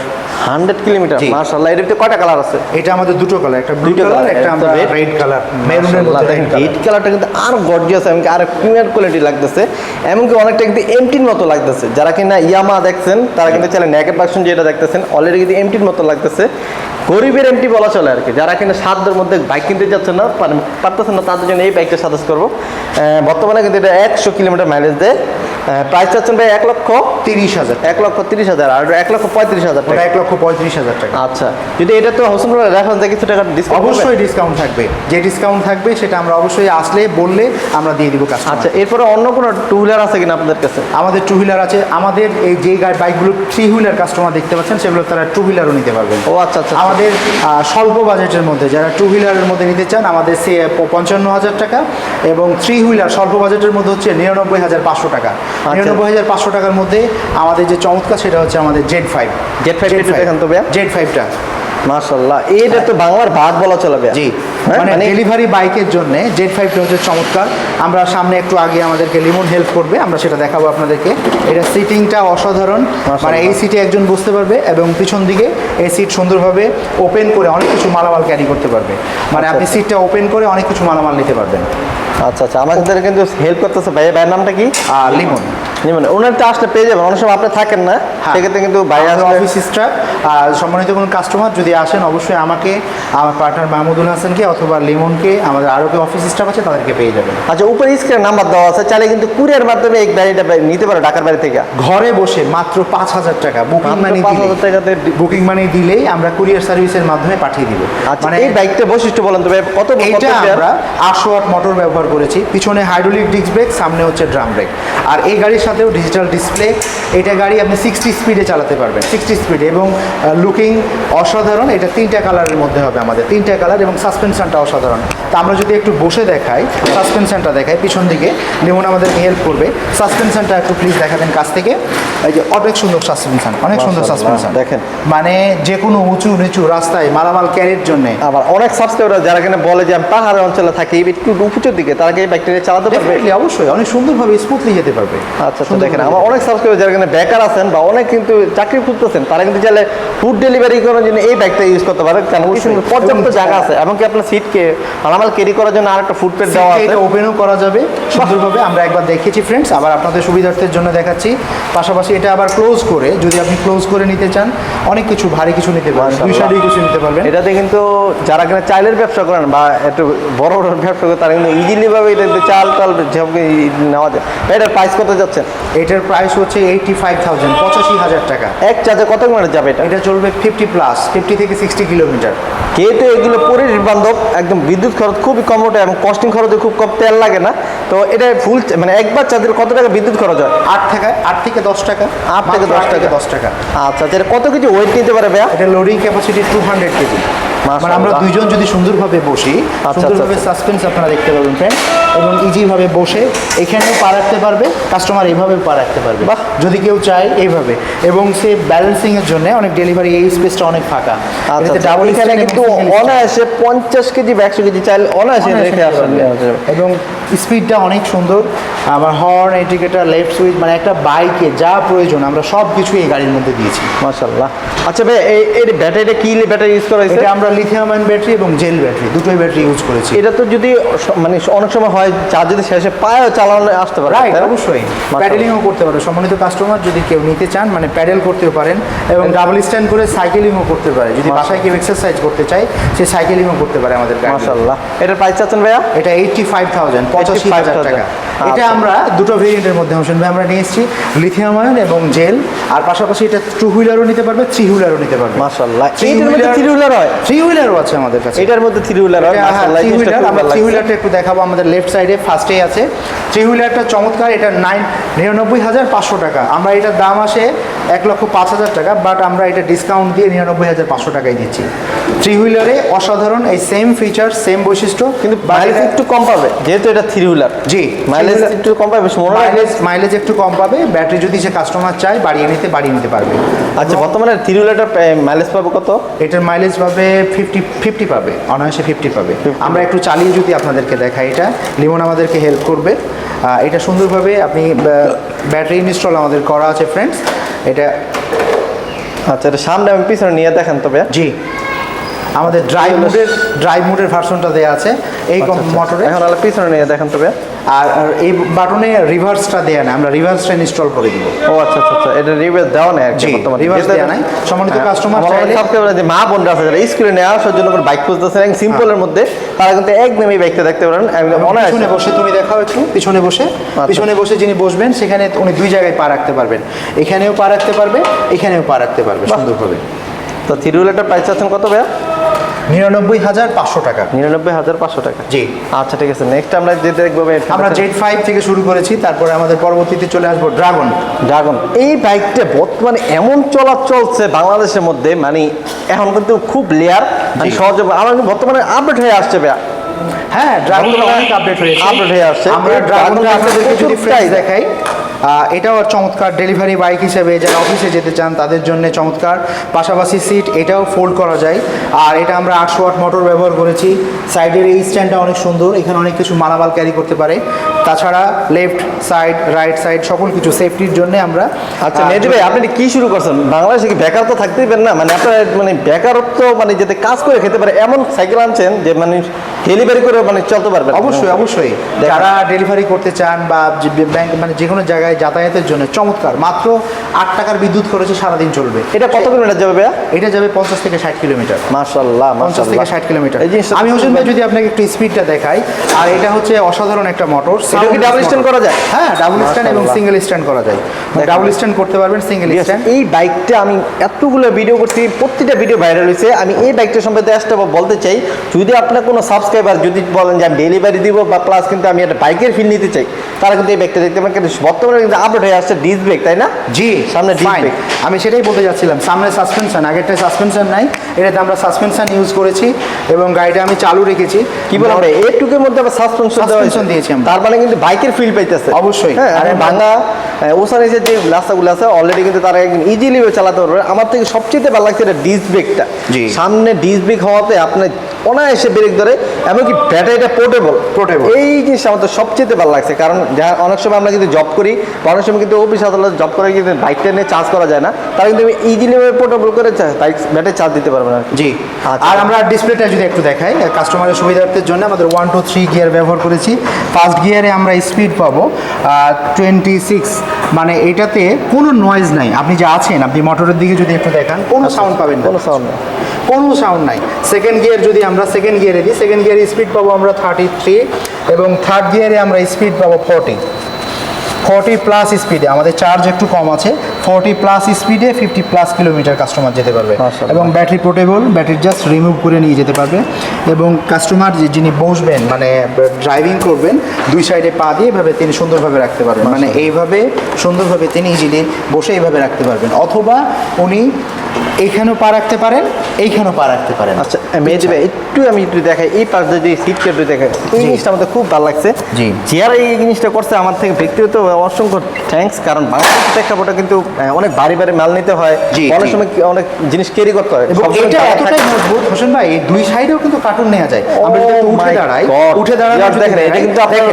Speaker 2: হান্ড্রেড কিলোমিটার। মার্শাল্লাহ এর ভিতরে কয়টা কালার আছে?
Speaker 1: এটা আমাদের দুটো কালার একটা ব্লু কালার একটা আমরা রেড কালার মেরুনের মধ্যে
Speaker 2: রেড কালারটা কিন্তু আরও গর্জিয়াস এমনকি আরও প্রিমিয়ার কোয়ালিটি লাগতেছে। এমনকি অনেকটা কিন্তু এমটির মতো লাগতেছে। যারা কিনা ইয়ামা দেখছেন তারা কিন্তু চাইলে নেকেট ভার্সন যেটা দেখতেছেন অলরেডি কিন্তু এমটির মতো লাগতেছে। গরিবের এমটি বলা চলে আর কি। যারা কিনা সাধ্যের মধ্যে বাইক কিনতে যাচ্ছেন না পার- পারতেছেন না তাদের জন্য এই বাইকটা সাজেস্ট করব। বর্তমানে কিন্তু এটা একশো কিলোমিটার মাইলেজ দেয়। প্রাইস চাচ্ছেন ভাই এক লক্ষ
Speaker 1: তিরিশ হাজার।
Speaker 2: এক লক্ষ তিরিশ হাজার আর এক লক্ষ পঁয়ত্রিশ হাজার টাকা।
Speaker 1: এক লক্ষ পঁয়ত্রিশ হাজার টাকা।
Speaker 2: আচ্ছা যদি এটা তো হোসেন রেফারেন্স কিছু টাকা ডিসকাউন্ট
Speaker 1: অবশ্যই ডিসকাউন্ট থাকবে। যে ডিসকাউন্ট থাকবে সেটা আমরা অবশ্যই আসলে বললে আমরা দিয়ে দিব কাস্টমার
Speaker 2: আচ্ছা এরপরে অন্য কোনো টু হুইলার আছে কিনা আপনাদের কাছে?
Speaker 1: আমাদের টু হুইলার আছে। আমাদের এই যে গাড়ি বাইকগুলো থ্রি হুইলার কাস্টমার দেখতে পাচ্ছেন সেগুলো তারা টু হুইলারও নিতে পারবেন।
Speaker 2: ও আচ্ছা আচ্ছা
Speaker 1: আমাদের স্বল্প বাজেটের মধ্যে যারা টু হুইলারের মধ্যে নিতে চান আমাদের সে পঞ্চান্ন হাজার টাকা এবং থ্রি হুইলার স্বল্প বাজেটের মধ্যে হচ্ছে নিরানব্বই হাজার পাঁচশো টাকা। নিরানব্বই হাজার পাঁচশো টাকার মধ্যে আমাদের যে চমৎকার সেটা হচ্ছে আমাদের জেড ফাইভ
Speaker 2: জেড ফাইভ দেখান তো
Speaker 1: জেড ফাইভটা
Speaker 2: মাশাল্লাহ এটা তো বাংলার ভাত বলা চলে
Speaker 1: জি
Speaker 2: হ্যাঁ,
Speaker 1: মানে ডেলিভারি বাইকের জন্য জেড ফাইভটা হচ্ছে চমৎকার। আমরা সামনে একটু আগে আমাদেরকে লিমন হেল্প করবে আমরা সেটা দেখাবো আপনাদেরকে। এটা সিটিংটা অসাধারণ। মানে এই সিটে একজন বসতে পারবে এবং পিছন দিকে এই সিট সুন্দরভাবে ওপেন করে অনেক কিছু মালামাল ক্যারি করতে পারবে। মানে
Speaker 2: আচ্ছা,
Speaker 1: আপনি। সিটটা ওপেন করে অনেক কিছু মালামাল নিতে পারবেন।
Speaker 2: আচ্ছা আচ্ছা আমাদের কিন্তু হেল্প করতেছে। ভাই ভাইয়ের নামটা কি?
Speaker 1: আর লিমন
Speaker 2: মানে ওনার তো আসলে পেয়ে যাবেন অনেক সময় আপনি থাকেন না।
Speaker 1: হ্যাঁ।
Speaker 2: সেক্ষেত্রে কিন্তু আসলে
Speaker 1: অফিস স্টাফ আর সম্মানিত কোনো কাস্টমার যদি আসেন অবশ্যই আমাকে আমার পার্টনার মাহমুদুল হাসানকে অথবা লিমনকে আমাদের আরও কি অফিস স্টাফ আছে তাদেরকে পেয়ে যাবেন।
Speaker 2: আচ্ছা উপরে স্ক্রিনে নাম্বার দেওয়া আছে চাইলে কিন্তু কুরিয়ার মাধ্যমে এই গাড়িটা নিতে পারে ঢাকার বাড়ি থেকে।
Speaker 1: ঘরে বসে মাত্র পাঁচ হাজার টাকা বুকিং মানি
Speaker 2: 5,000 টাকাতে
Speaker 1: বুকিং মানি দিলেই আমরা কুরিয়ার সার্ভিসের মাধ্যমে পাঠিয়ে দিব।
Speaker 2: আচ্ছা
Speaker 1: মানে
Speaker 2: এই বাইকটা বৈশিষ্ট্য বলেন তো ভাই কত
Speaker 1: এইটা আমরা আটশো ওয়াট মোটর ব্যবহার করেছি পিছনে হাইড্রোলিক ডিস্ক ব্রেক সামনে হচ্ছে ড্রাম ব্রেক আর এই গাড়ির সাথেও ডিজিটাল ডিসপ্লে এটা গাড়ি আপনি সিক্সটি স্পিডে চালাতে পারবেন সিক্সটি স্পিডে এবং লুকিং অসাধারণ এটা তিনটা কালারের মধ্যে হবে আমাদের তিনটা কালার এবং সাসপেনশনটা অসাধারণ। তা আমরা যদি একটু বসে দেখাই সাসপেনশনটা দেখাই পিছন দিকে যেমন আমাদেরকে হেল্প করবে। সাসপেনশনটা একটু প্লিজ দেখাবেন কাছ থেকে। এই যে অনেক সুন্দর সাসপেনশন অনেক সুন্দর সাসপেনশন
Speaker 2: দেখেন।
Speaker 1: মানে যে কোনো উঁচু নিচু রাস্তায় মালামাল ক্যারির জন্য।
Speaker 2: আবার অনেক সাবস্ক্রাইবার যারা কিনা বলে যে আমি পাহাড় অঞ্চলে থাকি একটু উঁচুর দিকে তারা কি বাইকটা চালাতে পারবে?
Speaker 1: অবশ্যই। অনেক সুন্দরভাবে স্মুথলি যেতে পারবে।
Speaker 2: আচ্ছা আচ্ছা
Speaker 1: সুন্দরভাবে
Speaker 2: দেখেন আমার অনেক সাবস্ক্রাইবার যারা এখানে বেকার আছেন বা অনেক কিন্তু চাকরি খুঁজতেছেন তারা কিন্তু চাইলে ফুড ডেলিভারি করার জন্য এই ব্যাগটা ইউজ করতে পারে কারণ পর্যাপ্ত জায়গা আছে। এমনকি আপনার সিটকে মালামাল ক্যারি করার জন্য আরেকটা ফুড প্লেট দেওয়া আছে।
Speaker 1: ওপেনও করা যাবে সুন্দরভাবে। আমরা একবার দেখেছি ফ্রেন্ডস আবার আপনাদের সুবিধার্থের জন্য দেখাচ্ছি। পাশাপাশি এটা আবার ক্লোজ করে যদি আপনি ক্লোজ করে নিতে চান অনেক কিছু ভারী কিছু নিতে পারবেন দুই। সাইডে কিছু নিতে পারবেন।
Speaker 2: এটাতে কিন্তু যারা কিনা চাইলের ব্যবসা করেন বা একটু বড় বড় ব্যবসা করেন তারা কিন্তু ইজিলি ভাবে এটা চাল টাল নেওয়া যায়। এটার প্রাইস কত যাচ্ছেন
Speaker 1: এটার প্রাইস হচ্ছে এইটটি ফাইভ থাউজেন্ড পঁচাশি হাজার টাকা।
Speaker 2: এক চার্জে কত কিলোমিটার যাবে এটা?
Speaker 1: এটা চলবে ফিফটি প্লাস ফিফটি থেকে সিক্সটি কিলোমিটার
Speaker 2: যেহেতু এগুলো পরিবেশ বান্ধব একদম বিদ্যুৎ খরচ খুবই কম ওঠে এবং কস্টিং খরচে খুব কম তেল লাগে না। তো এটা ফুল মানে একবার চার্জের কত টাকা বিদ্যুৎ খরচ হয়?
Speaker 1: আট টাকা আট থেকে দশ টাকা।
Speaker 2: আট থেকে দশ টাকা।
Speaker 1: দশ টাকা।
Speaker 2: আচ্ছা আচ্ছা এটা কত কিছু ওয়েট নিতে পারে ভাইয়া?
Speaker 1: এটা loading capacity two hundred KG. মানে আমরা। দুইজন যদি সুন্দরভাবে বসি
Speaker 2: আচ্ছা,
Speaker 1: সুন্দরভাবে সাসপেন্স আপনারা দেখতে পাবেন ফ্রেন্ড এবং ইজিভাবে বসে এখানেও পা রাখতে পারবে কাস্টমার এইভাবে পা রাখতে পারবে।
Speaker 2: বা
Speaker 1: যদি কেউ চায় এইভাবে। এবং সে ব্যালেন্সিংয়ের জন্য অনেক ডেলিভারি এই স্পেসটা অনেক ফাঁকা।
Speaker 2: আচ্ছা ডাবল
Speaker 1: double
Speaker 2: এখানে কিন্তু। অনায়াসে পঞ্চাশ কেজি বা একশো কেজি চাইলে অনায়াসে রেখে
Speaker 1: নিতে এবং স্পিডটা অনেক সুন্দর। আমার হর্ন ইন্ডিকেটার লেফট সুইচ মানে একটা বাইকে যা প্রয়োজন আমরা সব কিছু এই গাড়ির মধ্যে দিয়েছি।
Speaker 2: মাশাল্লাহ আচ্ছা ভাই এই এই ব্যাটারিটা কি ব্যাটারি ইউজ করা হয়েছে?
Speaker 1: এটা আমরা লিথিয়াম আয়ন ব্যাটারি এবং জেল ব্যাটারি দুটোই ব্যাটারি ইউজ করেছি।
Speaker 2: এটা তো যদি মানে অনেক সময় হয় চার্জ যদি শেষে পায়েও চালানো আসতে পারে
Speaker 1: রাইট অবশ্যই। প্যাডেলিংও করতে পারে। সম্মানিত কাস্টমার যদি কেউ নিতে চান মানে প্যাডেল করতেও পারেন এবং ডাবল স্ট্যান্ড করে সাইকেলিংও করতে পারে। যদি বাসায় কেউ এক্সারসাইজ করতে চায় সে সাইকেলিংও করতে পারে আমাদের গাড়ি
Speaker 2: মাশাল্লাহ এটার প্রাইস চাচ্ছেন ভাইয়া?
Speaker 1: এটা এইটটি ফাইভ থাউজেন্ড পঁচাশি হাজার টাকা। এটা
Speaker 2: আচ্ছা।
Speaker 1: আমরা দুটো ভেরিয়েন্টের মধ্যে হোসেন ভাই আমরা নিয়ে এসেছি লিথিয়াম আয়ন এবং জেল আর পাশাপাশি এটা টু হুইলারও নিতে পারবে থ্রি হুইলারও নিতে পারবে।
Speaker 2: মাশাল্লাহ
Speaker 1: Three
Speaker 2: এইটার মধ্যে থ্রি হুইলার হয়।
Speaker 1: থ্রি হুইলারও আছে আমাদের কাছে।
Speaker 2: এটার মধ্যে থ্রি হুইলার হয়
Speaker 1: এটা, হ্যাঁ,
Speaker 2: মাশাআল্লাহ,
Speaker 1: থ্রি হুইলার আমরা থ্রি হুইলারটা একটু দেখাবো। আমাদের লেফট সাইডে ফার্স্টেই আছে। থ্রি হুইলারটা চমৎকার। এটা নাইন নিরানব্বই হাজার পাঁচশো টাকা। আমরা এটার দাম আসে এক লক্ষ পাঁচ হাজার টাকা বাট আমরা এটা ডিসকাউন্ট দিয়ে নিরানব্বই হাজার পাঁচশো টাকায় দিচ্ছি। থ্রি হুইলারে অসাধারণ এই সেম ফিচার সেম বৈশিষ্ট্য
Speaker 2: কিন্তু মাইলেজ একটু কম পাবে যেহেতু এটা থ্রি হুইলার
Speaker 1: জি
Speaker 2: মাইলেজ একটু কম পাবে
Speaker 1: মাইলেজ মাইলেজ একটু কম পাবে ব্যাটারি যদি সে কাস্টমার চায় বাড়িয়ে নিতে বাড়িয়ে নিতে পারবে।
Speaker 2: আচ্ছা বর্তমানে থ্রি হুইলারটার মাইলেজ পাবে কত?
Speaker 1: এটার মাইলেজ পাবে ফিফটি ফিফটি পাবে অনায়াসে ফিফটি পাবে। আমরা একটু চালিয়ে যদি আপনাদেরকে দেখাই এটা লিমন আমাদেরকে হেল্প করবে। এটা সুন্দরভাবে আপনি ব্যাটারি ইনস্টল আমাদের করা আছে ফ্রেন্ডস এটা
Speaker 2: আচ্ছা এটা সামনে আমি পিছনে নিয়ে দেখেন তবে
Speaker 1: জি। আমাদের ড্রাইভ মোডের ড্রাইভ মোডের ভার্সনটা দেওয়া আছে। এই মোটরে
Speaker 2: এখন আলো পিছনে নিয়ে দেখেন তবে
Speaker 1: আর এই বাটনে রিভার্সটা দেওয়া নেই আমরা রিভার্সটা ইনস্টল করে দিব।
Speaker 2: ও আচ্ছা আচ্ছা আচ্ছা এটা রিভার্স দেওয়া নেই
Speaker 1: জি,
Speaker 2: বর্তমানে।
Speaker 1: reverse
Speaker 2: যেটা-
Speaker 1: দেওয়া নাই। সম্মানিত কাস্টমার
Speaker 2: আমার
Speaker 1: চাইলে-
Speaker 2: subscriber যে মা বোনরা আছে যারা স্কুলে নিয়ে আসার জন্য বাইক খুঁজতেছেন সিম্পলের মধ্যে তারা কিন্তু একদম এই বাইকটা দেখতে পারেন একদম
Speaker 1: পিছনে বসে তুমি দেখাও একটু পিছনে বসে। পিছনে বসে যিনি বসবেন সেখানে উনি দুই জায়গায় পা রাখতে পারবেন। এখানেও পা রাখতে পারবে এখানেও পা রাখতে পারবে সুন্দরভাবে।
Speaker 2: তো থ্রি হুইলারটার প্রাইস আছেন কত ভাইয়া?
Speaker 1: নিরানব্বই হাজার পাঁচশো টাকা।
Speaker 2: নিরানব্বই হাজার পাঁচশো টাকা।
Speaker 1: জি।
Speaker 2: আচ্ছা ঠিক আছে নেক্সট আমরা যে দেখব
Speaker 1: আমরা জেড ফাইভ থেকে শুরু করেছি তারপরে আমাদের পরবর্তীতে চলে আসব ড্রাগন
Speaker 2: ড্রাগন এই বাইকটা বর্তমানে এমন চলা চলছে বাংলাদেশের মধ্যে মানে এখন কিন্তু খুব লেয়ার মানে সহজে আমার বর্তমানে আপডেট হয়ে আসছে
Speaker 1: হ্যাঁ ড্রাগন অনেক আপডেট হয়েছে।
Speaker 2: update হয়ে আসছে।
Speaker 1: আমরা ড্রাগন আপনাদেরকে যদি
Speaker 2: চাহিদা।
Speaker 1: দেখাই। এটাও আর চমৎকার ডেলিভারি বাইক হিসেবে যারা অফিসে যেতে চান তাদের জন্য চমৎকার। পাশাপাশি সিট এটাও ফোল্ড করা যায়। আর এটা আমরা আটশো ওয়াট মোটর ব্যবহার করেছি। সাইডের এই স্ট্যান্ডটা অনেক সুন্দর। এখানে অনেক কিছু মালামাল ক্যারি করতে পারে। তাছাড়া লেফট সাইড রাইট সাইড সকল কিছু সেফটির জন্য আমরা
Speaker 2: আচ্ছা মেহেদি ভাই আপনি কি শুরু করছেন? বাংলাদেশে কি বেকার তো থাকতেই পারেন না? মানে আপনার মানে বেকারত্ব মানে যাতে কাজ করে খেতে পারে এমন সাইকেল আনছেন যে মানে ডেলিভারি করে মানে চলতে পারবেন
Speaker 1: অবশ্যই অবশ্যই। যারা ডেলিভারি করতে চান বা ব্যাংক মানে যে কোনো জায়গায় যাতায়াতের জন্য চমৎকার। মাত্র আট টাকার বিদ্যুৎ খরচে সারাদিন চলবে।
Speaker 2: এটা কত কিলোমিটার যাবে ভাইয়া?
Speaker 1: এটা যাবে পঞ্চাশ থেকে ষাট কিলোমিটার।
Speaker 2: মাশাল্লাহ
Speaker 1: পঞ্চাশ থেকে ষাট কিলোমিটার। আমি হোসেন ভাই যদি আপনাকে একটু স্পিডটা দেখাই আর এটা হচ্ছে অসাধারণ একটা মোটর
Speaker 2: double stand করা যায়?
Speaker 1: হ্যাঁ ডাবল স্ট্যান্ড এবং সিঙ্গেল স্ট্যান্ড করা যায়। ডাবল স্ট্যান্ড করতে পারবেন সিঙ্গেল স্ট্যান্ড
Speaker 2: এই বাইকটা আমি এতগুলো ভিডিও করছি প্রত্যেকটা ভিডিও ভাইরাল হয়েছে। আমি এই বাইকটা সম্বন্ধে আসতে বলতে চাই যদি আপনার কোনো সাবস্ক্রাইবার যদি বলেন যে আমি ডেলিভারি দিব বা প্লাস কিন্তু আমি একটা বাইকের ফিল নিতে চাই তারা কিন্তু এই বাইকটা দেখতে পারেন কিন্তু বর্তমানে কিন্তু আপডেট হয়ে আসছে ডিস ব্রেক তাই না?
Speaker 1: জি
Speaker 2: সামনে disc
Speaker 1: fine। আমি সেটাই বলতে যাচ্ছিলাম সামনে সাসপেনশন আগেরটা সাসপেনশন নাই এটাতে আমরা সাসপেনশন ইউজ করেছি এবং গাড়িটা আমি চালু রেখেছি।
Speaker 2: কি বলব ভাই? এইটুকুর মধ্যে আবার সাসপেনশন
Speaker 1: Suspension দিয়েছি আমরা।
Speaker 2: তার মানে কিন্তু বাইকের ফিল পাইতেছে।
Speaker 1: অবশ্যই।
Speaker 2: হ্যাঁ
Speaker 1: আরে
Speaker 2: ভাঙা ওসান এসে যে রাস্তাগুলো আছে অলরেডি কিন্তু তারা একদম ইজিলি চালাতে পারবে। আমার থেকে সবচেয়ে ভালো লাগছে এটা ডিস ব্রেকটা
Speaker 1: জি।
Speaker 2: সামনে ডিস ব্রেক হওয়াতে আপনার অনায়াসে ব্রেক ধরে এমনকি ব্যাটারিটা পোর্টেবল
Speaker 1: পোর্টেবল
Speaker 2: এই জিনিসটা আমার তো সবচেয়ে ভালো লাগছে কারণ যা অনেক সময় আমরা কিন্তু জব করি অনেক সময় কিন্তু অফিস আদালত জব করে কিন্তু বাইকটা নিয়ে চার্জ করা যায় না তারা কিন্তু আমি ইজিলি পোর্টেবল করে বাইক ব্যাটারি চার্জ দিতে পারবে না
Speaker 1: জি।
Speaker 2: আচ্ছা।
Speaker 1: আর আমরা ডিসপ্লেটা যদি একটু দেখাই কাস্টমারের সুবিধার্থের জন্য আমাদের ওয়ান টু থ্রি গিয়ার ব্যবহার করেছি। ফার্স্ট গিয়ারে আমরা স্পিড পাবো টোয়েন্টি সিক্স মানে এটাতে কোনো নয়েজ নাই। আপনি যে আছেন আপনি মোটরের দিকে যদি একটু দেখান কোনো সাউন্ড পাবেন না।
Speaker 2: কোনো সাউন্ড
Speaker 1: কোনো সাউন্ড নাই। সেকেন্ড গিয়ার যদি আমরা সেকেন্ড গিয়ারে দিই সেকেন্ড গিয়ারে স্পিড পাবো আমরা থার্টি থ্রি এবং থার্ড গিয়ারে আমরা স্পিড পাবো ফোরটি ফোরটি প্লাস স্পিডে আমাদের চার্জ একটু কম আছে ফোরটি প্লাস স্পিডে ফিফটি প্লাস কিলোমিটার কাস্টমার যেতে পারবে। এবং battery portable battery just remove করে নিয়ে যেতে পারবে। এবং কাস্টমার যে যিনি বসবেন মানে ড্রাইভিং করবেন দুই সাইডে পা দিয়ে এভাবে তিনি সুন্দরভাবে রাখতে পারবেন। মানে এইভাবে সুন্দরভাবে তিনি ইজিলি বসে এইভাবে রাখতে পারবেন। অথবা উনি এইখানেও পা রাখতে পারেন এইখানেও পা রাখতে পারেন।
Speaker 2: আচ্ছা মেয়ে দেবে একটু আমি একটু দেখাই এই পাশ দিয়ে যে সিটটা একটু দেখাই এই জিনিসটা আমাদের খুব ভালো লাগছে।
Speaker 1: জি।
Speaker 2: যারা এই জিনিসটা করছে আমার থেকে ব্যক্তিগত অসংখ্য থ্যাঙ্কস কারণ বাংলাদেশের প্রেক্ষাপটে কিন্তু অনেক বাড়ি বাড়ি মাল নিতে হয়।
Speaker 1: জি,
Speaker 2: অনেক সময় অনেক জিনিস ক্যারি করতে হয়।
Speaker 1: এবং এটা এতটাই মজবুত হোসেন ভাই এই দুই সাইডেও কিন্তু কার্টুন নেওয়া যায়। আমরা যদি
Speaker 2: Oh
Speaker 1: উঠে দাঁড়াই উঠে দাঁড়ানো
Speaker 2: দেখেন এটা কিন্তু আপনার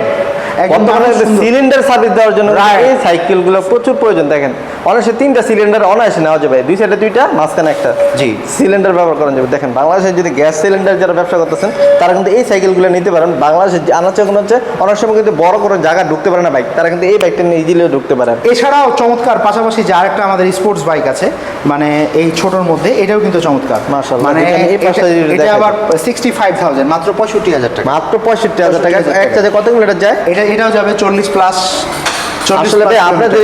Speaker 1: একদম
Speaker 2: বর্তমানে সিলিন্ডার সার্ভিস দেওয়ার জন্য. এই সাইকেলগুলো প্রচুর প্রয়োজন দেখেন। অনায়াসে তিনটা সিলিন্ডার অনায়াসে নেওয়া যাবে। দুই সাইডে দুইটা মাঝখানে একটা।
Speaker 1: জি।
Speaker 2: সিলিন্ডার ব্যবহার করা যাবে। দেখেন বাংলাদেশে যদি গ্যাস সিলিন্ডার যারা ব্যবসা করতেছেন তারা কিন্তু এই সাইকেলগুলো নিতে পারেন। বাংলাদেশে আনাচে কোনো হচ্ছে অনেক সময় কিন্তু বড় করে জায়গা ঢুকতে পারে না বাইক তারা কিন্তু এই বাইকটা নিয়ে ইজিলিও ঢুকতে পারে।
Speaker 1: এছাড়াও চমৎকার পাশাপাশি যে আরেকটা আমাদের স্পোর্টস বাইক আছে মানে এই ছোটর মধ্যে এটাও কিন্তু চমৎকার।
Speaker 2: মাশাআল্লাহ,
Speaker 1: মানে এটা- আবার সিক্সটি ফাইভ থাউজেন্ড মাত্র পঁয়ষট্টি হাজার টাকা।
Speaker 2: মাত্র পঁয়ষট্টি হাজার টাকা।
Speaker 1: 65,000
Speaker 2: এক চার্জে কত কিলোমিটার যায়?
Speaker 1: এটা এটাও যাবে চল্লিশ প্লাস
Speaker 2: আসলে ভাই আপনাদের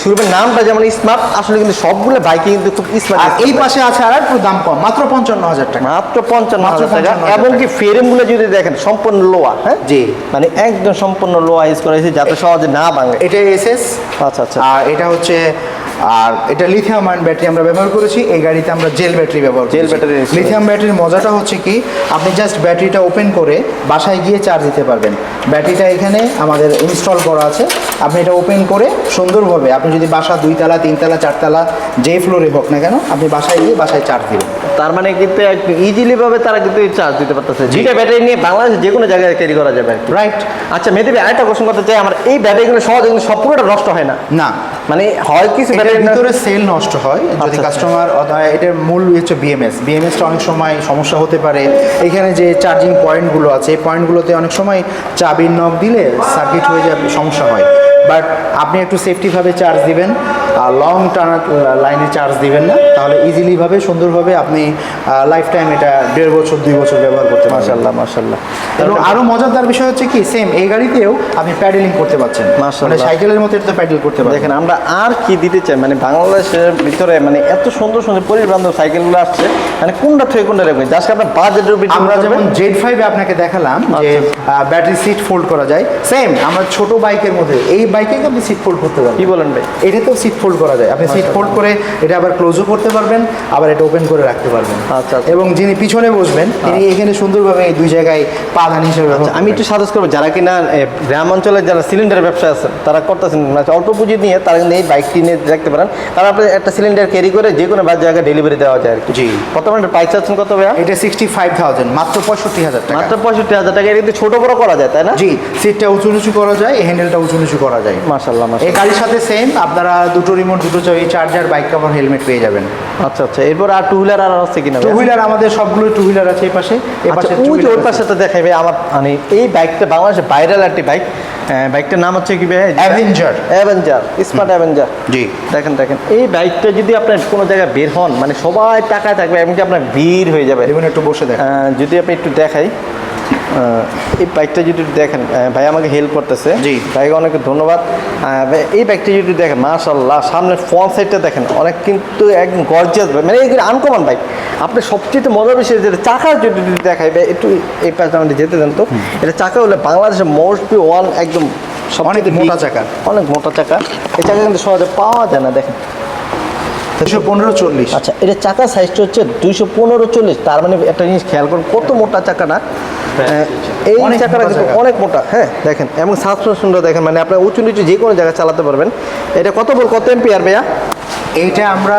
Speaker 2: শুরুমের নামটা যেমন স্মার্ট আসলে কিন্তু সবগুলো বাইকে কিন্তু খুব
Speaker 1: আর এই পাশে আছে আর একটু দাম কম মাত্র পঞ্চান্ন হাজার টাকা।
Speaker 2: মাত্র পঞ্চান্ন হাজার টাকা।
Speaker 1: 55,000
Speaker 2: এবং কি ফ্রেমগুলো যদি দেখেন সম্পূর্ণ লোয়া হ্যাঁ?
Speaker 1: জি।
Speaker 2: মানে একদম সম্পূর্ণ লোয়া ইউজ করা হয়েছে যাতে সহজে না ভাঙে।
Speaker 1: এটা এসএস
Speaker 2: আচ্ছা আচ্ছা।
Speaker 1: আর এটা হচ্ছে আর এটা লিথিয়াম আয়ন ব্যাটারি আমরা ব্যবহার করেছি এই গাড়িতে আমরা জেল ব্যাটারি ব্যবহার
Speaker 2: জেল ব্যাটারি
Speaker 1: লিথিয়াম ব্যাটারির মজাটা হচ্ছে কি আপনি জাস্ট ব্যাটারিটা ওপেন করে বাসায় গিয়ে চার্জ দিতে পারবেন। ব্যাটারিটা এখানে আমাদের ইনস্টল করা আছে। আপনি এটা ওপেন করে সুন্দরভাবে আপনি যদি বাসা দুইতলা তিনতলা চারতলা যে ফ্লোরে হোক না কেন আপনি বাসায় গিয়ে বাসায় চার্জ দিবেন।
Speaker 2: তার মানে কিন্তু ইজিলি ভাবে তারা কিন্তু চার্জ দিতে পারতেছে। যেটা ব্যাটারি নিয়ে বাংলাদেশে যে কোনো জায়গায় ক্যারি করা যাবে
Speaker 1: রাইট
Speaker 2: আচ্ছা মেয়েদেবী আরেকটা কোশ্চেন করতে চাই। আমার এই ব্যাটারিগুলো সহজে কিন্তু সব পুরোটা নষ্ট হয় না?
Speaker 1: না।
Speaker 2: মানে হয় কিছু
Speaker 1: এটার ভিতরে সেল নষ্ট হয় যদি
Speaker 2: আচ্ছা।
Speaker 1: কাস্টমার এটার মূল হচ্ছে বিএমএস বিএমএসটা অনেক সময় সমস্যা হতে পারে। এখানে যে চার্জিং পয়েন্টগুলো আছে এই পয়েন্টগুলোতে অনেক সময় চাবির নখ দিলে সার্কিট হয়ে যাবে সমস্যা হয়। বাট আপনি একটু সেফটিভাবে চার্জ দিবেন। আর লং টানা লাইনে চার্জ দিবেন না। তাহলে ইজিলিভাবে সুন্দরভাবে আপনি লাইফ টাইম এটা দেড় বছর দুই বছর ব্যবহার করতে পারবেন।
Speaker 2: মাশাল্লাহ মাশাল্লাহ
Speaker 1: এবং আরও মজাদার বিষয় হচ্ছে কি সেম এই গাড়িতেও আপনি প্যাডেলিং করতে পারছেন। মানে সাইকেলের মতো এটা প্যাডেল করতে পারবেন।
Speaker 2: দেখেন আমরা আর কি দিতে চাই? মানে বাংলাদেশের ভিতরে মানে এত সুন্দর সুন্দর পরিবার বান্ধব সাইকেলগুলো আসছে মানে কোনটা থেকে কোনটা রাখবেন জাস্ট আপনার বাজেটের উপর
Speaker 1: আমরা যেমন জেড ফাইভে আপনাকে দেখালাম যে ব্যাটারি সিট ফোল্ড করা যায়। সেম আমরা ছোট বাইকের মধ্যে এই বাইকে আপনি সিট ফোল্ড করতে
Speaker 2: কি
Speaker 1: পারবেন
Speaker 2: বলেন ভাই?
Speaker 1: এটাতেও সিট ফোল্ড করা যায়। আপনি সিট ফোল্ড করে এটা আবার ক্লোজও করতে পারবেন আবার এটা ওপেন করে রাখতে পারবেন।
Speaker 2: আচ্ছা, আচ্ছা।
Speaker 1: এবং যিনি পিছনে বসবেন তিনি এখানে সুন্দরভাবে এই দুই জায়গায় পাদান হিসেবে
Speaker 2: আচ্ছা, আমি একটু সাজেস্ট করব যারা কিনা গ্রাম অঞ্চলে যারা সিলিন্ডার ব্যবসা আছে তারা করতেছেন মানে অল্প পুঁজি নিয়ে তারা কিন্তু এই বাইকটি নিয়ে রাখতে পারেন। কারণ আপনি একটা সিলিন্ডার ক্যারি করে যে কোনো জায়গায় ডেলিভারি দেওয়া যায় আর কি।
Speaker 1: জি।
Speaker 2: কত মানে প্রাইস চাচ্ছেন কত ভাইয়া?
Speaker 1: এটা সিক্সটি ফাইভ থাউজেন্ড মাত্র পঁয়ষট্টি হাজার টাকা।
Speaker 2: মাত্র পঁয়ষট্টি হাজার টাকা এটা কিন্তু ছোট বড় করা যায় তাই না?
Speaker 1: জি সিটটা উঁচু নিচু করা যায় হ্যান্ডেলটা উঁচু নিচু করা যায়।
Speaker 2: মাশাল্লাহ
Speaker 1: এই গাড়ির সাথে সেম আপনারা দুটো রিমোট দুটো চার্জার বাইক কভার হেলমেট পেয়ে যাবেন।
Speaker 2: আচ্ছা আচ্ছা এরপর আর টু হুইলার আর আছে কিনা
Speaker 1: টু হুইলার আমাদের সবগুলো টু হুইলার আছে এই পাশে। এই
Speaker 2: আচ্ছা
Speaker 1: পাশে
Speaker 2: ওই যে ওই পাশে তো দেখাই ভাই আমার মানে এই বাইকটা বাংলাদেশে ভাইরাল একটি বাইক বাইকটার নাম হচ্ছে কি ভাই
Speaker 1: অ্যাভেঞ্জার
Speaker 2: অ্যাভেঞ্জার স্মার্ট অ্যাভেঞ্জার
Speaker 1: জি।
Speaker 2: দেখেন দেখেন এই বাইকটা যদি আপনার কোনো জায়গায় বের হন মানে সবাই টাকায় থাকবে এমনকি আপনার ভিড় হয়ে যাবে।
Speaker 1: দেখুন একটু বসে দেখ
Speaker 2: আহ, যদি আপনি একটু দেখাই। এই বাইকটা যদি দেখেন ভাই আমাকে হেল্প করতেছে।
Speaker 1: জি।
Speaker 2: ভাইকে অনেক ধন্যবাদ। এই বাইকটা যদি দেখেন মাশাল্লাহ সামনের ফ্রন্ট সাইডটা দেখেন অনেক কিন্তু একদম গর্জিয়াস মানে এগুলো আনকমন বাইক আপনি সবচেয়ে মজার বিষয় যেটা চাকা যদি দেখাই ভাই একটু এই পাশটা আমাদের যেতে দেন তো। এটা চাকা হলে বাংলাদেশের মোস্ট বি ওয়ান একদম
Speaker 1: অনেক মোটা চাকা।
Speaker 2: অনেক মোটা চাকা। এই চাকা কিন্তু সহজে পাওয়া যায় না দেখেন।
Speaker 1: দুশো পনেরো চল্লিশ।
Speaker 2: আচ্ছা এটা চাকা সাইজটা হচ্ছে দুইশো পনেরো চল্লিশ। তার মানে একটা জিনিস খেয়াল করুন কত মোটা চাকাটা আহ, এই
Speaker 1: অনেক
Speaker 2: চাকাটা কিন্তু অনেক মোটা। হ্যাঁ দেখেন এবং সাসপেনশনটা দেখেন মানে আপনার উঁচু নিচু যে কোনো জায়গায় চালাতে পারবেন। এটা কত বল কত এম্পিয়ার ভাইয়া?
Speaker 1: এইটা আমরা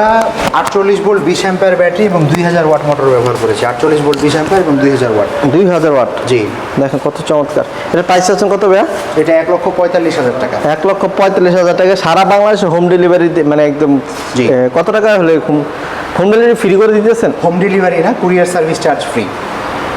Speaker 1: আটচল্লিশ ভোল্ট বিশ অ্যাম্পায়ার ব্যাটারি এবং দুই হাজার ওয়াট মোটর ব্যবহার করেছি। আটচল্লিশ ভোল্ট বিশ অ্যাম্পায়ার এবং দুই হাজার ওয়াট
Speaker 2: দুই হাজার ওয়াট
Speaker 1: জি।
Speaker 2: দেখেন কত চমৎকার। এটা প্রাইস আছেন কত ভাইয়া?
Speaker 1: এটা এক লক্ষ পঁয়তাল্লিশ হাজার টাকা।
Speaker 2: এক লক্ষ পঁয়তাল্লিশ হাজার টাকা। সারা বাংলাদেশে হোম ডেলিভারি মানে একদম
Speaker 1: জি।
Speaker 2: কত টাকা হলে হোম ডেলিভারি ফ্রি করে দিতেছেন?
Speaker 1: হোম ডেলিভারি না কুরিয়ার সার্ভিস চার্জ ফ্রি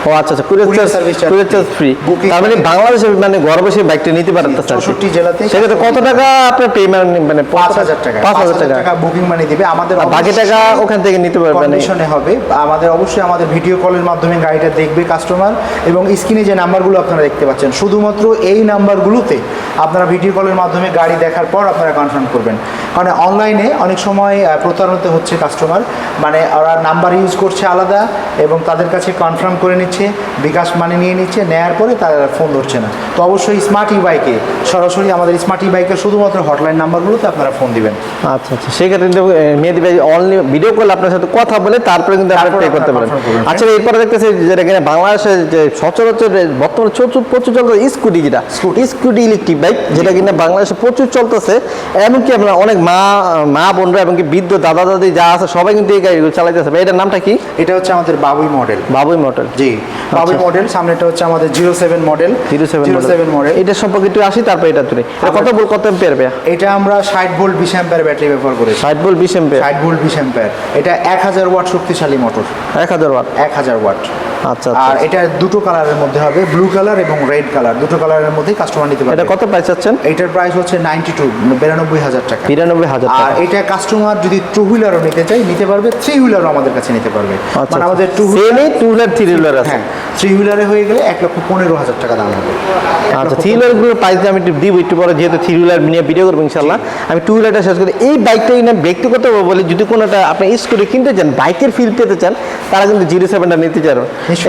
Speaker 2: ও আচ্ছা আচ্ছা courier
Speaker 1: service
Speaker 2: courier charge free তার মানে বাংলাদেশে মানে ঘরে বসে বাইকটা নিতে পারেন
Speaker 1: চৌষট্টি জেলাতে
Speaker 2: সেক্ষেত্রে কত টাকা আপনার পেমেন্ট মানে
Speaker 1: পাঁচ হাজার টাকা?
Speaker 2: পাঁচ হাজার টাকা।
Speaker 1: বুকিং মানি দিবে। আমাদের
Speaker 2: বাকি টাকা ওখান থেকে নিতে পারবেন।
Speaker 1: কন্ডিশনে হবে। আমাদের অবশ্যই আমাদের ভিডিও কলের মাধ্যমে গাড়িটা দেখবে কাস্টমার এবং স্ক্রিনে যে নাম্বারগুলো আপনারা দেখতে পাচ্ছেন শুধুমাত্র এই নাম্বারগুলোতে আপনারা ভিডিও কলের মাধ্যমে গাড়ি দেখার পর আপনারা কনফার্ম করবেন। কারণ অনলাইনে অনেক সময় আহ, প্রতারিত হচ্ছে কাস্টমার মানে ওরা নাম্বার ইউজ করছে আলাদা এবং তাদের কাছে কনফার্ম করে নিচ্ছে নিচ্ছে বিকাশ মানে নিয়ে নিচ্ছে নেয়ার পরে তারা ফোন ধরছে না। তো অবশ্যই স্মার্ট ই বাইকে সরাসরি আমাদের স্মার্ট ই বাইকের শুধুমাত্র হটলাইন নাম্বারগুলোতে আপনারা ফোন দিবেন।
Speaker 2: আচ্ছা আচ্ছা। সেক্ষেত্রে কিন্তু এ, মেহেদি ভাই অনলি ভিডিও কল আপনার সাথে কথা বলে তারপরে কিন্তু আপনি
Speaker 1: তারপর
Speaker 2: পে করতে পারেন আচ্ছা এরপরে দেখতেছি যেটা কিনা বাংলাদেশে যে সচরাচর বর্তমানে প্রচুর প্রচুর চলতে স্কুটি যেটা স্কুটি ইলেকট্রিক বাইক যেটা কিনা বাংলাদেশে প্রচুর চলতেছে এমনকি আপনার অনেক মা মা বোনরা এমনকি বৃদ্ধ দাদা দাদি যা আছে সবাই কিন্তু এই গাড়িগুলো চালাইতেছে। ভাই এটার নামটা কি?
Speaker 1: এটা হচ্ছে আমাদের বাবুই মডেল
Speaker 2: বাবুই মডেল
Speaker 1: জি। বাবুই মডেল সামনেটা হচ্ছে আমাদের zero seven model
Speaker 2: zero seven
Speaker 1: zero seven model
Speaker 2: এটা সম্পর্কে একটু আসি তারপর এটা তুলে। কত বল কত এম্পিয়ার
Speaker 1: এটা আমরা ষাট ভোল্ট বিশ এম্পিয়ার ব্যাটারি ব্যবহার করি
Speaker 2: ষাট ভোল্ট বিশ এম্পিয়ার
Speaker 1: ষাট ভোল্ট বিশ এম্পিয়ার এটা এক হাজার ওয়াট শক্তিশালী মোটর
Speaker 2: এক হাজার ওয়াট।
Speaker 1: এক হাজার ওয়াট।
Speaker 2: আচ্ছা
Speaker 1: আর
Speaker 2: আচ্ছা।
Speaker 1: এটা দুটো কালারের মধ্যে হবে ব্লু কালার এবং রেড কালার দুটো কালারের মধ্যেই কাস্টমার নিতে পারবে।
Speaker 2: এটা কত প্রাইস চাচ্ছেন?
Speaker 1: এটার প্রাইস হচ্ছে নাইনটি টু বিরানব্বই হাজার টাকা।
Speaker 2: বিরানব্বই হাজার
Speaker 1: আর এটা কাস্টমার যদি টু হুইলারও নিতে চাই নিতে পারবে থ্রি হুইলারও আমাদের কাছে নিতে পারবে।
Speaker 2: আচ্ছা
Speaker 1: মানে আমাদের টু
Speaker 2: সেমই টু হুইলার থ্রি হুইলার আছে।
Speaker 1: হ্যাঁ থ্রি হুইলারে হয়ে গেলে এক লক্ষ পনেরো হাজার টাকা দাম হবে।
Speaker 2: আচ্ছা থ্রি হুইলারগুলোর প্রাইস আমি একটু দিব একটু পরে যেহেতু থ্রি হুইলার নিয়ে ভিডিও করব ইনশাল্লাহ আমি টু হুইলারটা শেষ করি। এই বাইকটা কিনা ব্যক্তিগত বলি যদি কোনো একটা আপনি স্কুটি কিনতে চান বাইকের ফিল পেতে চান তারা কিন্তু জিরো সেভেনটা নিতে চান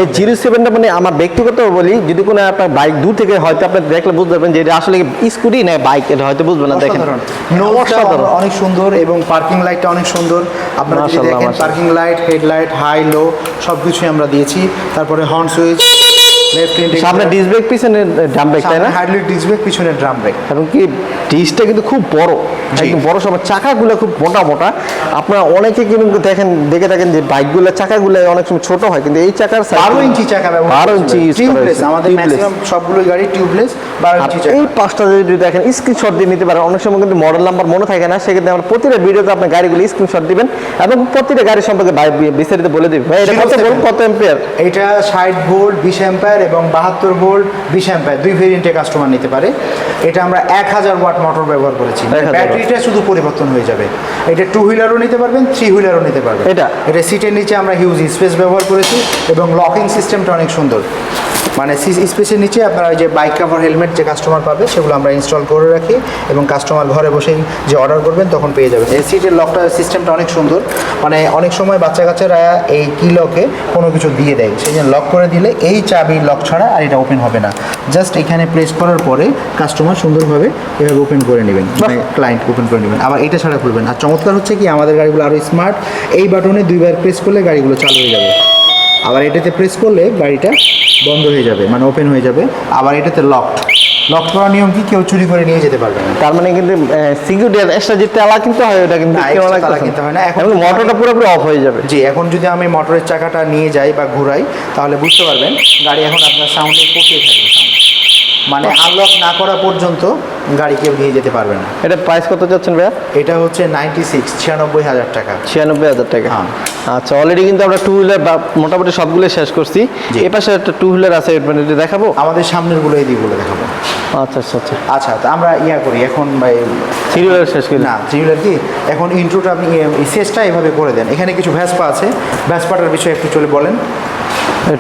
Speaker 2: এই জিরো সেভেনটা মানে আমার ব্যক্তিগত বলি যদি কোনো আপনার বাইক দূর থেকে হয়তো আপনি দেখলে বুঝতে পারবেন যে এটা আসলে স্কুটি না বাইক এটা হয়তো বুঝবেন না দেখেন।
Speaker 1: অনেক সুন্দর এবং পার্কিং লাইটটা অনেক সুন্দর। আপনারা যদি দেখেন parking light headlight high low সব কিছুই আমরা দিয়েছি। তারপরে হর্ন সুইচ
Speaker 2: সামনে ডিস ব্রেক পিছনে ড্রাম ব্রেক তাই না?
Speaker 1: ডিস্ক ব্রেক পিছনে ড্রাম ব্রেক
Speaker 2: এবং কি ডিসটা কিন্তু খুব বড় একদম বড় সব চাকাগুলো খুব মোটা মোটা। আপনারা অনেকে কিন্তু দেখেন দেখে থাকেন যে বাইকগুলো চাকাগুলো অনেক সময় ছোট হয় কিন্তু এই চাকার
Speaker 1: বারো ইঞ্চি চাকা
Speaker 2: বারো ইঞ্চি
Speaker 1: টিউবলেস আমাদের ম্যাক্সিমাম সবগুলো গাড়ি টিউবলেস বারো ইঞ্চি
Speaker 2: এই পাঁচটা যদি দেখেন স্ক্রিনশট দিয়ে নিতে পারেন। অনেক সময় কিন্তু মডেল নাম্বার মনে থাকে না সেক্ষেত্রে আমরা প্রতিটা ভিডিওতে আপনার গাড়িগুলো স্ক্রিনশট দিবেন এবং প্রতিটা গাড়ি সম্পর্কে বিস্তারিত বলে দিবেন। ভাই এটা কত
Speaker 1: 07
Speaker 2: বলুন কত এম্পিয়ার
Speaker 1: এটা ষাট ভোল্ট বিশ অ্যাম্পায়ার এবং বাহাত্তর ভোল্ট বিশ অ্যাম্পায়ার দুই ভেরিয়েন্টে কাস্টমার নিতে পারে। এটা আমরা এক হাজার ওয়াট মোটর ব্যবহার করেছি।
Speaker 2: 1000 watt।
Speaker 1: ব্যাটারিটা শুধু পরিবর্তন হয়ে যাবে। এটা টু হুইলারও নিতে পারবেন থ্রি হুইলারও নিতে পারবেন।
Speaker 2: এটা?
Speaker 1: এটা সিটের নিচে আমরা হিউজ স্পেস ব্যবহার করেছি এবং লকিং সিস্টেমটা অনেক সুন্দর। মানে স্পেসের নিচে আপনারা ওই যে বাইক কাভার হেলমেট যে কাস্টমার পাবে সেগুলো আমরা ইনস্টল করে রাখি এবং কাস্টমার ঘরে বসেই যে অর্ডার করবেন তখন পেয়ে যাবেন। এই সিটের লকটা সিস্টেমটা অনেক সুন্দর। মানে অনেক সময় বাচ্চা কাচ্চারা এই কি লকে কোনো কিছু দিয়ে দেয় সেই জন্য লক করে দিলে এই চাবি লক ছাড়া আর এটা ওপেন হবে না। জাস্ট এখানে প্রেস করার পরে কাস্টমার সুন্দরভাবে এভাবে ওপেন করে নেবেন মানে ক্লায়েন্ট ওপেন করে নেবেন। আবার এটা ছাড়া খুলবেন আর চমৎকার হচ্ছে কি আমাদের গাড়িগুলো আরও স্মার্ট এই বাটনে দুইবার প্রেস করলে গাড়িগুলো চালু হয়ে যাবে। আবার এটাতে প্রেস করলে গাড়িটা বন্ধ হয়ে যাবে মানে ওপেন হয়ে যাবে। আবার এটাতে লকড লক করার নিয়ম কি কেউ চুরি করে নিয়ে যেতে পারবে না
Speaker 2: তার মানে কিন্তু সিকিউরিটি এক্সট্রা যে তেলা কিনতে হয় ওটা কিন্তু
Speaker 1: তেলা কিনতে হয় না। এখন
Speaker 2: মোটরটা পুরোপুরি অফ হয়ে যাবে
Speaker 1: জি এখন যদি আমি মোটরের চাকাটা নিয়ে যাই বা ঘুরাই তাহলে বুঝতে পারবেন গাড়ি এখন আপনার সাউন্ডে পচিয়ে থাকবে sound। মানে আনলক না করা পর্যন্ত গাড়ি কেউ নিয়ে যেতে পারবে না।
Speaker 2: এটা প্রাইস কত যাচ্ছেন ভাইয়া?
Speaker 1: এটা হচ্ছে নাইনটি সিক্স ছিয়ানব্বই হাজার টাকা।
Speaker 2: ছিয়ানব্বই হাজার টাকা।
Speaker 1: হ্যাঁ।
Speaker 2: আচ্ছা অলরেডি কিন্তু আমরা টু হুইলার বা মোটামুটি সবগুলো শেষ করছি। এ পাশে একটা টু হুইলার আছে মানে দেখাবো?
Speaker 1: আমাদের সামনেরগুলো এই দিকগুলো দেখাবো।
Speaker 2: আচ্ছা আচ্ছা আচ্ছা।
Speaker 1: আচ্ছা তা আমরা ইয়া করি এখন ভাই
Speaker 2: থ্রি হুইলার শেষ করি।
Speaker 1: না থ্রিলার কি? এখন ইন্ট্রোটা আপনি শেষটা এভাবে করে দেন। এখানে কিছু ভ্যাসপা আছে। ভ্যাসপাটার বিষয়ে একটু চলে বলেন।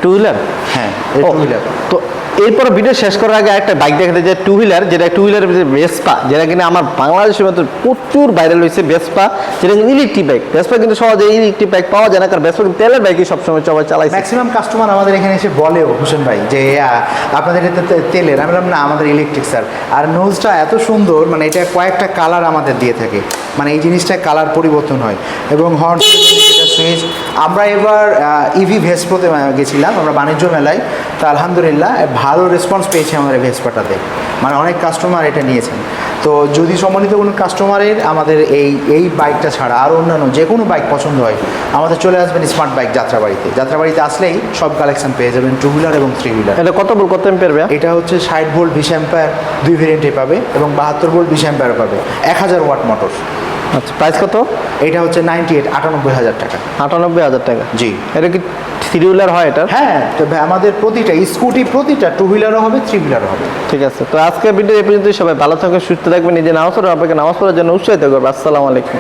Speaker 2: টু হুইলার
Speaker 1: হ্যাঁ এই টু হুইলার
Speaker 2: তো এরপর ভিডিও শেষ করার আগে একটা বাইক দেখাতে যায় টু হুইলার যেটা টু হুইলারের ভেসপা যেটা কিনা আমার বাংলাদেশের মধ্যে প্রচুর ভাইরাল হয়েছে ভেসপা যেটা ইলেকট্রিক বাইক বেসপা কিন্তু সহজে ইলেকট্রিক বাইক পাওয়া যায় না, কারণ ভেসপা কিন্তু তেলের বাইকই সবসময় সবাই চালাইছে।
Speaker 1: ম্যাক্সিমাম কাস্টমার আমাদের এখানে এসে বলেও হোসেন ভাই, যে আপনাদের তেলের আমি বললাম, না, আমাদের ইলেকট্রিক স্যার আর নোজটা এত সুন্দর মানে এটা কয়েকটা কালার আমাদের দিয়ে থাকে। মানে এই জিনিসটা কালার পরিবর্তন হয়। এবং হর্ন সুইচ আমরা এবার ইভি ভেসপোতে গেছিলাম, আমরা বাণিজ্য মেলায়। তা আলহামদুলিল্লাহ ভালো রেসপন্স পেয়েছে আমাদের ভেসপাটাতে মানে অনেক কাস্টমার এটা নিয়েছেন। তো যদি সম্মানিত কোনো কাস্টমারের আমাদের এই এই বাইকটা ছাড়া আর অন্যান্য যে কোনো বাইক পছন্দ হয় আমাদের চলে আসবেন স্মার্ট বাইক যাত্রাবাড়িতে। যাত্রাবাড়িতে আসলেই সব কালেকশন পেয়ে যাবেন টু হুইলার এবং থ্রি হুইলার
Speaker 2: এটা কত বল কত ভাইয়া?
Speaker 1: এটা হচ্ছে ষাট ভোল্ট বিশ অ্যাম্পায়ার দুই ভেরিয়েন্টে পাবে এবং বাহাত্তর ভোল্ট বিশ অ্যাম্পায়ার পাবে। এক হাজার ওয়াট মোটর
Speaker 2: আচ্ছা প্রাইস কত?
Speaker 1: এটা হচ্ছে নাইনটি এইট আটানব্বই হাজার টাকা।
Speaker 2: আটানব্বই হাজার টাকা।
Speaker 1: জি।
Speaker 2: এটা কি থ্রি হুইলার হয় এটা?
Speaker 1: হ্যাঁ তবে আমাদের প্রতিটা স্কুটি প্রতিটা টু হুইলারও হবে থ্রি হুইলারও হবে।
Speaker 2: ঠিক আছে তো আজকের ভিডিও এই পর্যন্তই সবাই ভালো থাকবে সুস্থ থাকবেন নিজে নামাজ পড়ে আপনাকে নামাজ পড়ার জন্য উৎসাহিত করবে। আসসালামু আলাইকুম।